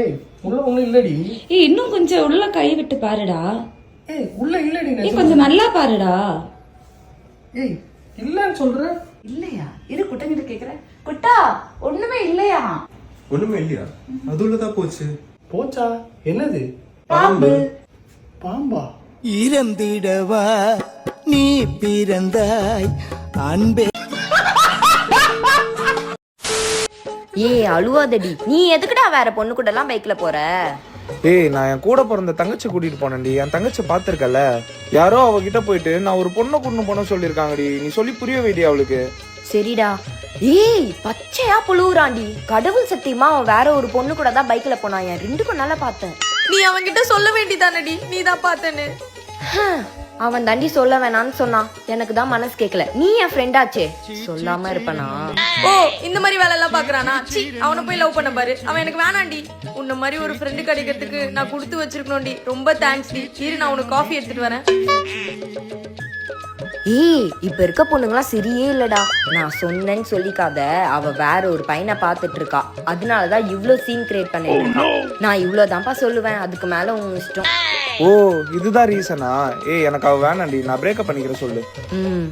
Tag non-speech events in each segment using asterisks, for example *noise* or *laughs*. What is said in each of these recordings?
ஏய் உள்ள ஒண்ணும் இல்லடி. ஏய் இன்னும் கொஞ்சம் உள்ள கை விட்டு பாருடா. ஏய் உள்ள இல்லடி ஏய் நிஜமா. கொஞ்சம் நல்லா பாருடா. ஏய் இல்லன்னு சொல்ற? இல்லையா? இரு குட்டங்கிட்ட கேக்குறேன் குட்டா ஒண்ணுமே இல்லையா? ஒண்ணுமே இல்லையா? அது உள்ளதா போச்சு? போச்சா? என்னது? பாம்பு. பாம்பா? இறந்திடவா? நீ பிறந்தாய். அன்பே ஏய் அழுவாதடி. நீ எதுக்குடா வேற பொண்ணு கூட எல்லாம் பைக்ல போற? ஏய் நான் என் கூட பிறந்த தங்கச்சி கூட்டிட்டு போனேன்டி. என் தங்கச்சி பாத்திருக்கல யாரோ அவகிட்ட போயிட்டு நான் ஒரு பொண்ணை கூட்டின்னு போன சொல்லியிருக்காங்கடி. நீ சொல்லி புரிய வேடி அவளுக்கு. சரிடா. ஏய் பச்சையா புழுவுறாண்டி கடவுள் சத்தியமா அவன் வேற ஒரு பொண்ணு கூட தான் பைக்ல போனான். என் ரெண்டு கண்ணால பார்த்தேன். நீ அவன்கிட்ட சொல்ல வேண்டியதானடி நீ தான் பார்த்தேன்னு அவன் தாண்டி சொல்ல வேணாம்னு சொன்னான். எனக்கு தான் மனசு கேட்கல நீ என் ஃப்ரெண்டாச்சே சொல்லாம இருப்பனா? ஓ இந்த மாதிரி வேலை எல்லாம் பாக்குறானா? சி அவனை போய் லவ் பண்ண பாரு. அவன் எனக்கு வேணாண்டி. உன்ன மாதிரி ஒரு ஃப்ரெண்டு கிடைக்கிறதுக்கு நான் கொடுத்து வச்சிருக்கணும்டி. ரொம்ப தேங்க்ஸ் டி. இரு நான் உனக்கு காஃபி எடுத்துட்டு வரேன். ஏய் இப்ப இருக்க பொண்ணுங்களாம் சரியே இல்லடா. நான் சொன்னேன்னு சொல்லிக்காத. அவ வேற ஒரு பையனை பார்த்துட்டு இருக்கா. அதனாலதான் இவ்ளோ சீன் கிரியேட் பண்ணிட்டு இருக்கா. நான் இவ்வளவுதான்ப்பா சொல்லுவேன். அதுக்கு மேல உன் இஷ்டம். ஓ இதுதான் ரீசனா? ஏய் எனக்கு அவ வேணாண்டி நான் பிரேக்கப் பண்ணிக்கிறேன் சொல்லு. ம்.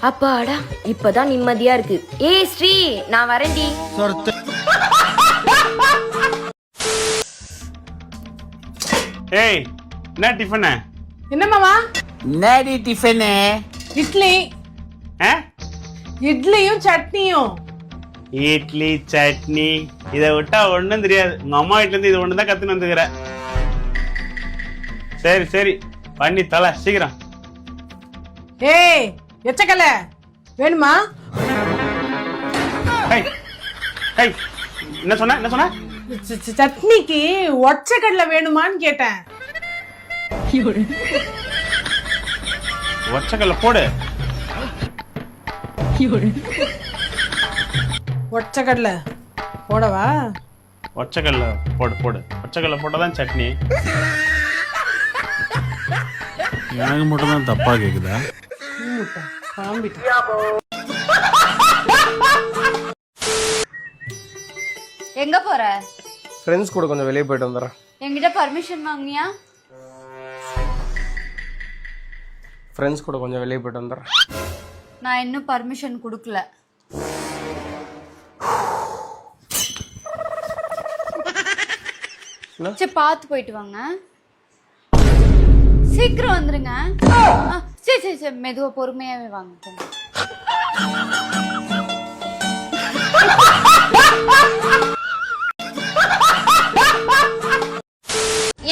அப்பாடா இப்பதான் நிம்மதியா இருக்கு. ஏய் ஸ்ரீ நான் வரேன்டி. ஏய் என்ன டிஃபனு என்ன மாமா? நடி டிஃபனு இட்லி. ஆ? இட்லியும் சட்னியும். இட்லி சட்னி இதை விட்டா ஒண்ணும் தெரியாது. உங்க அம்மா வீட்ல இருந்து இது ஒண்ணு தான் கத்துன்னு வந்துக்கிற. சரி சரி. பண்ணி தலை சீக்கிரம். ஏய் எச்சக்கல வேணுமா? என்ன சொன்ன என்ன சொன்ன? சட்னிக்கு ஒச்சக்கடலை வேணுமான்னு கேட்டேன். ஒச்சக்கல்ல போடு. ஒச்சக்கடலை போடவா? ஒச்சக்கல்ல போடு போடு. ஒச்சக்கல்ல போட்டாதான் சட்னி. எனக்கு மட்டும் தான் தப்பா கேக்குதா? எங்க போற? ஃப்ரெண்ட்ஸ் கூட கொஞ்சம் வெளியே போயிட்டு வந்துடுறேன். என்கிட்ட பர்மிஷன் வாங்குனியா? ஃப்ரெண்ட்ஸ் கூட கொஞ்சம் வெளியே போயிட்டு வந்துடுறேன். நான் இன்னும் பர்மிஷன் கொடுக்கல. சரி பார்த்து போயிட்டு வாங்க. சீக்கிரம் வந்துருங்க. ஆ, சரி சரி சரி. மெதுவா பொறுமையாவே வாங்க.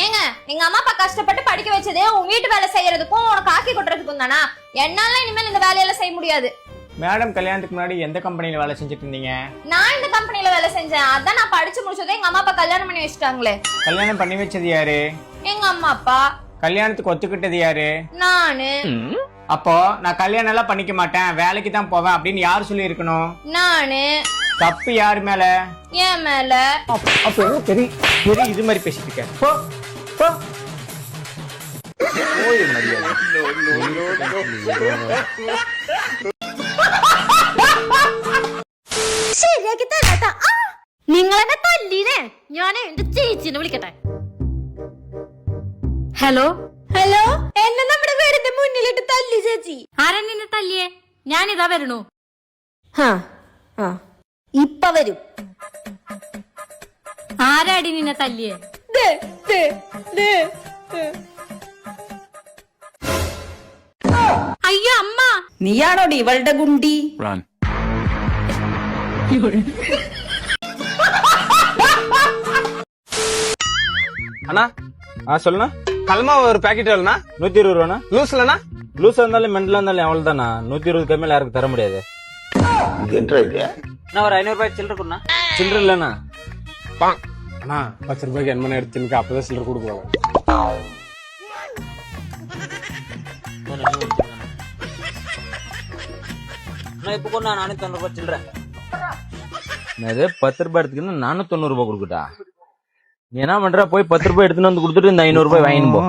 ஏங்க எங்க அம்மா அப்பா கஷ்டப்பட்டு படிக்க வச்சதே உன் வீட்டு வேலை செய்யறதுக்கும் உனக்கு ஆக்கி கொட்டுறதுக்கும் தானா? என்னால இனிமேல் இந்த வேலையெல்லாம் செய்ய முடியாது. மேடம் கல்யாணத்துக்கு முன்னாடி எந்த கம்பெனில வேலை செஞ்சுட்டு இருந்தீங்க நான் இந்த கம்பெனில வேலை செஞ்சேன். அதான் நான் படிச்சு முடிச்சதே எங்க அம்மா அப்பா கல்யாணம் பண்ணி வச்சுட்டாங்களே. கல்யாணம் பண்ணி வச்சது யாரு? எங்க அம்மா அப்பா. கல்யாணத்துக்கு ஒத்துக்கிட்டது யாரு நானு அப்போ நான் கல்யாணம் எல்லாம் பண்ணிக்க மாட்டேன் வேலைக்கு தான் போவேன் அப்படின்னு யார் சொல்லி இருக்கணும் நானு தப்பு யார் மேல என் மேல அப்போ என்ன பெரிய பெரிய இது மாதிரி பேசிட்டு இருக்க போ போ ശരിയാക്കി തരാട്ടാ നിങ്ങളെന്നെ തല്ലിനെ ഞാൻ എന്റെ ചേച്ചിനെ വിളിക്കട്ടെ ഹലോ ഹലോ എന്നെ നമ്മുടെ വീടിന്റെ മുന്നിലിട്ട് തല്ലി ചേച്ചി ആരാ നിന്നെ തല്ലിയേ ഞാനിതാ വരണു ഇപ്പ വരും ആരാടി നിന്നെ തല്ലിയേ അയ്യോ അമ്മ നീയാണോടി ഇവളുടെ ഗുണ്ടി Run. அண்ணா ஆ சொல்லுண்ணா கல்மா ஒரு பாக்கெட் எவ்வளோண்ணா நூத்தி இருபது ரூபாண்ணா. லூஸ்லண்ணா லூஸ் இருந்தாலும் மெண்டலா இருந்தாலும் எவ்வளோ தானா நூத்தி இருபது கம்மியில் யாருக்கு தர முடியாது. நான் ஒரு ஐநூறு ரூபாய் சில்லற கொடுண்ணா. சில்லற இல்லைண்ணா. அண்ணா பத்து ரூபாய்க்கு என்ன பண்ண எடுத்து எனக்கு அப்பதான் சில்லர் கொடுக்குவாங்க நான் இப்போ கொண்டா நானூத்தி தொண்ணூறு ரூபாய் சில்லற. இது பத்து ரூபாய் எடுத்துக்கிட்டு நானூத்தி தொண்ணூறு ரூபாய் கொடுக்குட்டா? என்ன பண்ற? போய் பத்து ரூபாய் எடுத்துன்னு வந்து கொடுத்துட்டு இந்த ஐநூறு ரூபாய் வாங்கின்னு போ.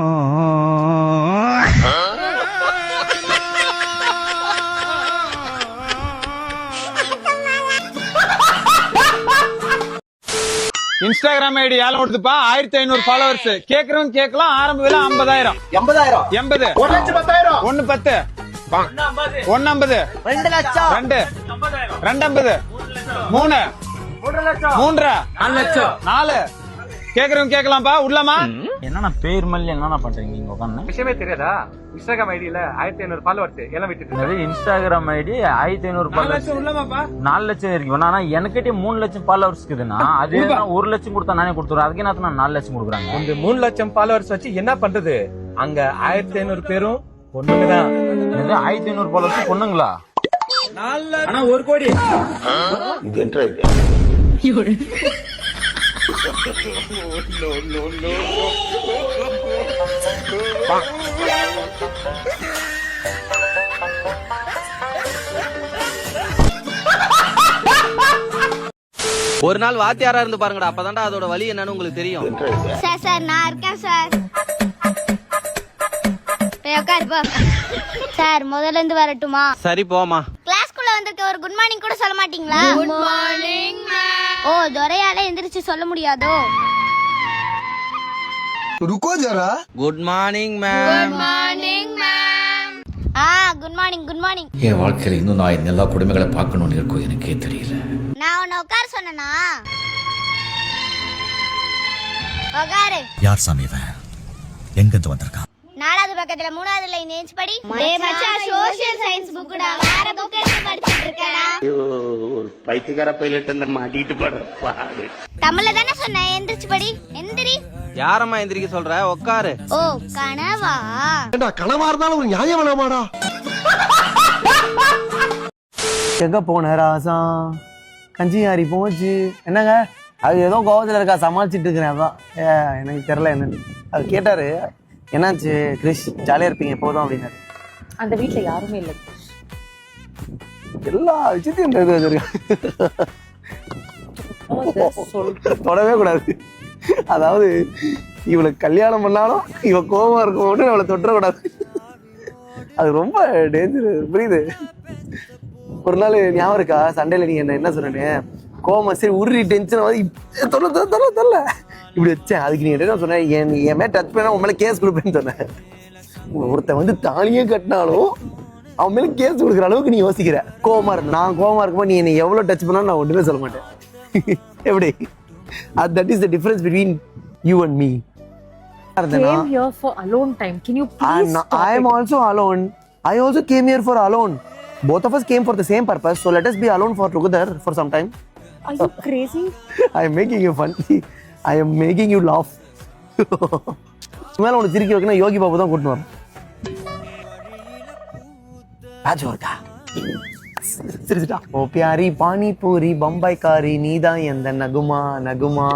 இன்ஸ்டாகிராம் ஐடி ஏழை கொடுத்துப்பா. ஆயிரத்தி ஐநூறு ஃபாலோவர்ஸ் கேக்குறவங்க கேட்கலாம் ஆரம்ப விலை ஐம்பதாயிரம். எண்பதாயிரம். எண்பது. ஒரு லட்சம் பத்தாயிரம். ஒண்ணு பத்து. ஒன்னு ஐம்பது. ரெண்டு லட்சம். ரெண்டு. ரெண்டு ஐம்பது. மூணு மூன்றரை. நாலு லட்சம். நாலு. கேக்குறவங்க கேட்கலாம்ப்பா உள்ளமா என்னண்ணா பேர் மல்லி என்னண்ணா பண்றீங்க இங்க உட்காந்து விஷயமே தெரியாதா? இன்ஸ்டாகிராம் ஐடியில ஆயிரத்தி ஐநூறு ஃபாலோவர்ஸ் எல்லாம் விட்டுட்டு இன்ஸ்டாகிராம் ஐடி ஆயிரத்தி ஐநூறு நாலு லட்சம் இருக்கு. ஆனா எனக்கிட்டே மூணு லட்சம் ஃபாலோவர்ஸ் இருக்குதுன்னா அது ஒரு லட்சம் கொடுத்தா நானே கொடுத்துருவேன். அதுக்கு என்ன நான் நாலு லட்சம் கொடுக்குறாங்க? இந்த மூணு லட்சம் ஃபாலோவர்ஸ் வச்சு என்ன பண்றது? அங்க ஆயிரத்தி ஐநூறு பேரும் என்னது ஆயிரத்தி ஐநூறு ஃபாலோவர்ஸ் பொண்ணுங்களா? ஆனா ஒரு கோடி. ஒரு நாள் வாத்தியாரா இருந்து பாருங்கடா அப்பதான்டா அதோட வலி என்னன்னு உங்களுக்கு தெரியும். சார் சார் நான் இருக்கேன் சார். முதல்ல இருந்து வரட்டுமா? சரி போமா கிளாஸ்க்குள்ள வந்திருக்க ஒரு குட் மார்னிங் கூட சொல்ல மாட்டீங்களா? குட் மார்னிங் ஓ துரையால எந்திரிச்சு சொல்ல முடியாதோ? ருக்கோ ஜரா? Good morning ma'am morning ma'am ah good morning good morning என் வாழ்க்கையில இன்னும் நான் எல்லா குடும்பங்களை பார்க்கணும்னு இருக்கும் எனக்கே தெரியல. நான் உன்னை உட்கார சொன்னனா? உட்காரு. யார் சாமி இவன்? எங்க இருந்து வந்திருக்கான்? நாலாவது பக்கத்துல மூணாவது லைன் ஏஞ்சி படி மச்சான் சோஷியல் சயின்ஸ் புக்குடா வேற புக் எடுத்து படிச்சிட்டு இருக்கடா பைத்தியக்கார பைலட் அந்த மாட்டிட்டு படுற பாடு. தமிழ்ல தானே சொன்னேன் எந்திரிச்சு படி. எந்திரி. யாரம்மா எந்திரிக்க சொல்ற? உட்காரு ஓ கனவா? கனவா இருந்தாலும் ஒரு நியாயம் வேணாமாடா? எங்க போன ராசா கஞ்சியாரி போச்சு. என்னங்க? அது ஏதோ கோவத்துல இருக்கா சமாளிச்சிட்டு இருக்கிறேன் அதான். ஏ, எனக்கு தெரியல என்னன்னு. அது கேட்டாரு என்னாச்சு கிரிஷ் ஜாலியா இருப்பீங்க போதும் அப்படின்னாரு. அந்த வீட்ல யாருமே இல்ல. எல்லா விஷயத்தையும் தெரிஞ்சு வச்சிருக்கேன். தொடவே கூடாது. அதாவது இவளுக்கு கல்யாணம் பண்ணாலும் இவ கோபம் இருக்கும் மட்டும் இவளை தொட்டக்கூடாது. அது ரொம்ப டேஞ்சர் புரியுது? ஒரு நாள் ஞாபகம் இருக்கா? சண்டையில நீ என்ன என்ன சொன்னேன்னு? கோவம் சரி உருறி டென்ஷன் வந்து இப்ப தொல்ல தொல்ல தொல்ல தொல்ல. இப்படி வச்சேன். அதுக்கு நீ என்ன சொன்ன? என் என் மேல டச் பண்ணா உன் மேல கேஸ் கொடுப்பேன்னு சொன்னேன் ஒருத்தன் வந்து தாலியே கட்டினாலும் அவன் மேல கேஸ் கொடுக்குற அளவுக்கு நீ யோசிக்கிற கோவமா இருக்கு நான் கோவமா இருக்கும்போது நீ என்னை எவ்வளவு டச் பண்ணாலும் நான் ஒன்றுமே சொல்ல மாட்டேன் எப்படி அது that is the difference between you and me came here for alone time can you please I'm not, I am also alone. I also came here for alone. Both of us came for the same purpose, so let us be alone for together for some time. are you crazy I am making you fun. I am making you laugh. மேல உனக்கு சிரிக்க வைக்கணும் யோகி பாபு தான் கூட்டு வரும் ராஜோர்கா. சிரிச்சுட்டா. ஓ பியாரி பானிபூரி பம்பாய் காரி நீதான் எந்த நகுமா நகுமா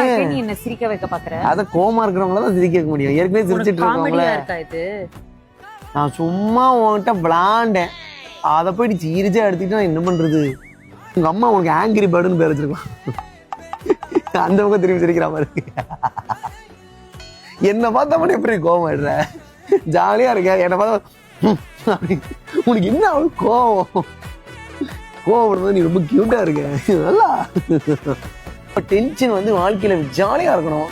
ஏன்? என்ன சிரிக்க வைக்க பாக்குற அத கோமா இருக்கிறவங்கள தான் சிரிக்க வைக்க முடியும். ஏற்கனவே சிரிச்சிட்டு இருக்கவங்கள நான் சும்மா உன்கிட்ட விளாண்டேன் அதை போயிட்டு சீரிச்சா நான் என்ன பண்றது? உங்க அம்மா உனக்கு ஆங்கிரி பேர்டுன்னு பேர் வச்சிருக்கலாம். அந்த பக்கம் திரும்பி சிரிக்கிற மாதிரி என்ன பார்த்தா மட்டும் எப்படி கோவம் ஆயிடுற? ஜாலியா இருக்க. என்னை பார்த்தா. *laughs* உனக்கு என்ன அவ்வளவு கோவம். கோவப்படுறது நீ ரொம்ப கியூட்டா இருக்க. நல்லா. டென்ஷன் வந்து வாழ்க்கையில ஜாலியா இருக்கணும்.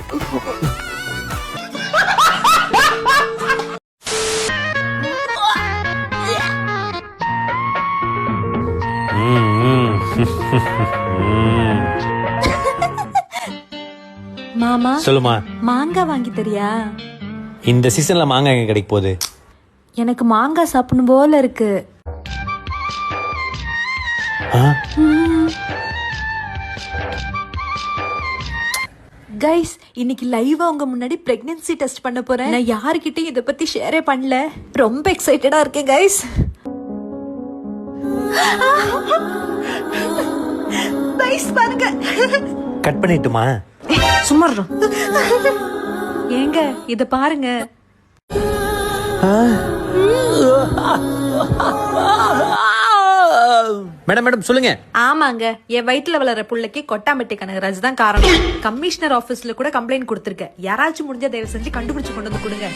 மாமா சொல்லுமா. மாங்காய் வாங்கி தரியா? இந்த சீசன்ல மாங்காய் எங்க கிடைக்க போகுது? எனக்கு மாங்காய் சாப்பிடணும் போல இருக்கு. கைஸ் இன்னைக்கு லைவா உங்க முன்னாடி பிரெக்னன்சி டெஸ்ட் பண்ண போறேன். நான் யாருக்கிட்டையும் இத பத்தி ஷேரே பண்ணல. ரொம்ப எக்ஸைட்டடா இருக்கேன் கைஸ் கைஸ் பாருங்க. கட் பண்ணிட்டுமா? சும்மா இரு. ஏங்க இத பாருங்க. மேடம் மேடம் சொல்லுங்க. ஆமாங்க. என் வயித்துல வளர புள்ளைக்கு கொட்டாம்பட்டி கனகராஜ் தான் காரணம். கமிஷனர் ஆபீஸ்ல கூட கம்ப்ளைண்ட் கொடுத்திருக்கேன். யாராச்சும் முடிஞ்ச தயவு செஞ்சு கண்டுபிடிச்சு கொண்டு வந்து கொடுங்க.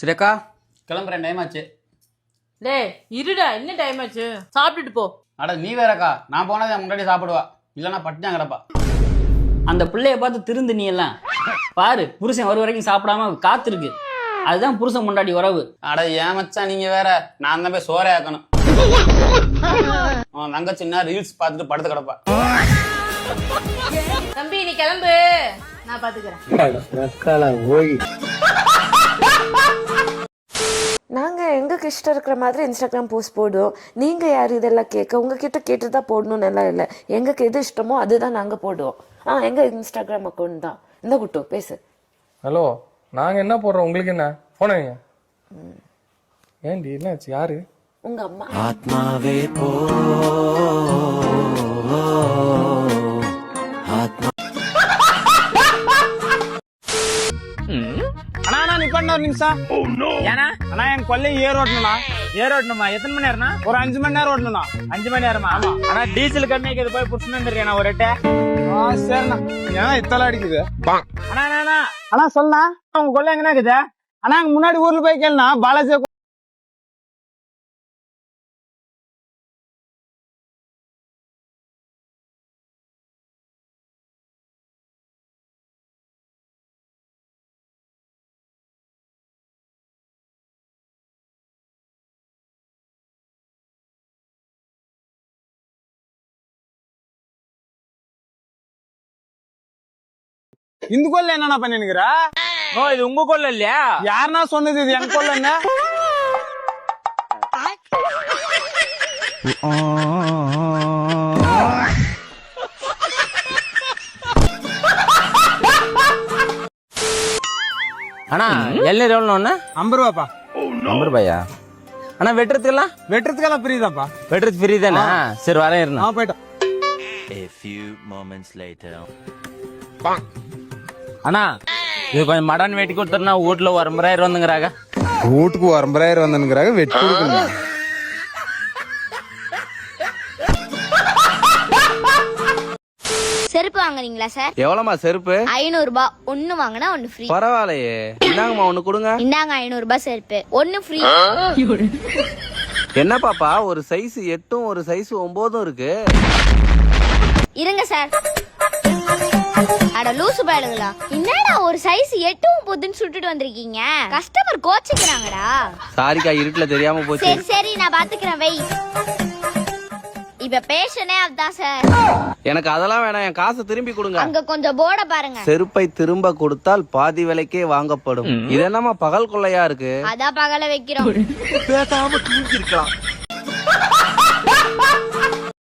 சரி அக்கா கிளம்புறேன் டைம் ஆச்சு. டேய் இருடா என்ன டைம் ஆச்சு? சாப்பிட்டுட்டு போ. அட நீ வேறக்கா. நான் போனதை முன்னாடி சாப்பிடுவா. இல்லைன்னா பட்டினா கிடப்பா. அந்த பிள்ளைய பார்த்து திருந்து நீ எல்லாம் பாரு புருஷன் ஒரு வரைக்கும் சாப்பிடாம காத்திருக்கு. அதுதான் புருஷன் முன்னாடி உறவு. அட ஏன் மச்சான் நீங்க வேற? நான் தான் போய் சோறே ஆக்கணும். அவன் தங்கச்சி என்ன ரீல்ஸ் பார்த்துட்டு படுத்து கிடப்பா. தம்பி நீ கிளம்பு. நான் பாத்துக்கிறேன். நாங்கள் எங்களுக்கு இஷ்டம் இருக்கிற மாதிரி இன்ஸ்டாகிராம் போஸ்ட் போடுவோம். நீங்கள் யார் இதெல்லாம் கேட்க? உங்ககிட்ட கேட்டு தான் போடணும்னு எல்லாம் இல்லை. எங்களுக்கு எது இஷ்டமோ அதுதான் நாங்கள் போடுவோம். ஆ எங்கள் இன்ஸ்டாகிராம் அக்கௌண்ட் தான்? இந்த குட்டோ பேசு. ஹலோ நாங்க என்ன போடுறோம்? உங்களுக்கு என்ன? போன ஏண்டி என்னாச்சு? யாரு? உங்கள் அம்மா. ஆத்மாவே போ. அண்ணா அண்ணா நிப்பாட்டின ஒரு நிமிஷம். ஏன்னா அண்ணா என் கொல்லை ஏர் ஓட்டணும்ண்ணா. ஏர் ஓட்டணுமா? எத்தனை மணி நேரம்னா ஒரு அஞ்சு மணி நேரம் ஓட்டணும்ண்ணா. அஞ்சு மணி நேரமா? ஆமா. ஆனா டீசல் கம்மியாக்குது போய் புடிச்சுன்னு வந்துருக்கேன் ஒரு எட்டை சரிண்ணா. ஏன் இத்தலை அடிக்குது. அண்ணா அண்ணா உங்க கொல்லை எங்கண்ணா இருக்குது? அண்ணா அங்க முன்னாடி ஊர்ல போய் கேளுண்ணா. பாலாஜி இந்த கொல்ல என்னண்ணா பண்ணினுக்கிற? ஓ இது உங்க கொல்ல இல்லையா? யாருன்னா சொன்னது? இது எங்க கொல்ல என்ன? அண்ணா எல்லாம் எவ்வளோ ஐம்பது ரூபாப்பா ஐம்பது ரூபாயா அண்ணா வெட்டுறதுக்கெல்லாம்? வெட்டுறதுக்கெல்லாம் பிரியுதாப்பா வெட்டுறது ஃப்ரீ தானே? சரி வரேன் இருந்தா ஆ போயிட்டோம். அண்ணா இது கொஞ்சம் மடன் வெட்டி கொடுத்துருந்தா வீட்டுல ஒரு ஐம்பதாயிரம் வந்துங்கிறாங்க. வீட்டுக்கு ஒன்பதாயிரம் வந்தனுங்கிறாங்க வெட்டி கொடுக்கணும் செருப்பு வாங்குறீங்களா சார்? எவ்வளோமா செருப்பு? ஐநூறு ரூபாய் ஒன்னு வாங்கினா ஒன்னு ஃப்ரீ பரவாயில்லையே. இந்தாங்கம்மா ஒன்று கொடுங்க. இந்தாங்க ஐநூறு ரூபாய் செருப்பு. ஒன்னு ஃப்ரீ என்ன பாப்பா ஒரு சைஸ் எட்டும் ஒரு சைஸ் ஒன்பதும் இருக்கு. இருங்க சார். அட லூசு பயலுங்களா. என்னடா ஒரு சைஸ் எட்டும் போதுன்னு சுட்டுட்டு வந்திருக்கீங்க? கஸ்டமர் கோச்சுக்கிறாங்கடா. சாரிக்கா இருட்டுல தெரியாம போச்சு. சரி சரி நான் பாத்துக்கிறேன் வை. இப்ப பேஷனே அதான் சார் எனக்கு அதெல்லாம் வேணாம் என் காசை திரும்பி கொடுங்க. அங்க கொஞ்சம் போர்ட பாருங்க. செருப்பை திரும்ப கொடுத்தால் பாதி விலைக்கே வாங்கப்படும். இது என்னமா பகல் கொள்ளையா இருக்கு? அதான் பகல வைக்கிறோம்.